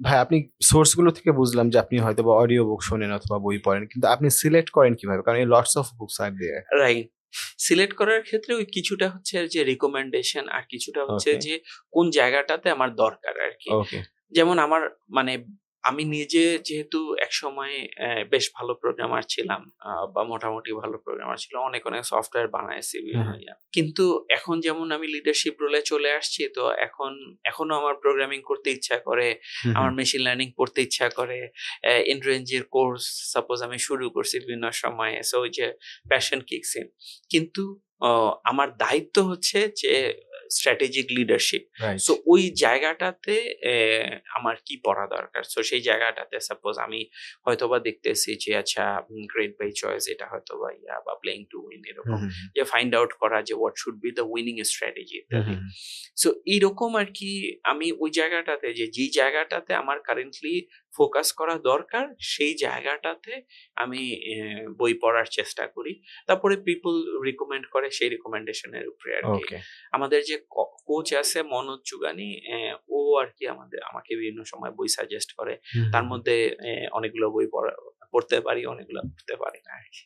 ভাই আপনি সোর্সগুলো থেকে বুঝলাম যে আপনি হয়তো বা অডিও বুক শোনেন অথবা বই পড়েন কিন্তু আপনি সিলেক্ট করেন কীভাবে? কারণ এই লটস অফ বুকস আর দিয়ে রাইট সিলেক্ট করার ক্ষেত্রে ওই কিছুটা হচ্ছে যে রিকমেন্ডেশন আর কিছুটা হচ্ছে যে কোন জায়গাটাতে আমার দরকার আর কি। যেমন আমার মানে আমি নিজে যেহেতু একসময় আহ, বেশ ভালো প্রোগ্রামার ছিলাম বা মোটামুটি ভালো প্রোগ্রামার ছিল অনেক অনেক সফটওয়্যার বানাইছি বিভিন্ন। কিন্তু এখন যেমন আমি লিডারশিপ রোলে চলে আসছি তো এখন এখনও আমার প্রোগ্রামিং করতে ইচ্ছা করে আমার মেশিন লার্নিং পড়তে ইচ্ছা করে ইন্ড্রেঞ্জের কোর্স সাপোজ আমি শুরু করছি বিভিন্ন সময়ে সো ওই যে প্যাশন কিকস ইন কিন্তু আমার দায়িত্ব হচ্ছে যে স্ট্র্যাটেজিক লিডারশিপ সো ওই জায়গাটাতে আমার কি পড়া দরকার? সো সেই জায়গাটাতে সাপোজ আমি হয়তোবা দেখতেছি যে আচ্ছা গ্রেট বাই চয়েস এটা হয়তোবা ইয়া বা প্লেইং টু উইন এরকম। যে ফাইন্ড আউট করা যে what should be the winning strategy ইত্যাদি সো এইরকম আর কি আমি ওই জায়গাটাতে যে যেই জায়গাটাতে আমার কারেন্টলি ফোকাস করা দরকার সেই জায়গাটাতে আমি বই পড়ার চেষ্টা করি। তারপরে পিপল রিকমেন্ড করে সেই রিকমেন্ডেশনের উপরে আর কি। আমাদের যে কোচ আছে মনোজ যুগানি আহ, ও আর কি আমাদের আমাকে বিভিন্ন সময় বই সাজেস্ট করে। তার মধ্যে অনেকগুলো বই পড়া- পড়তে পারি অনেকগুলো পড়তে পারি না আর কি।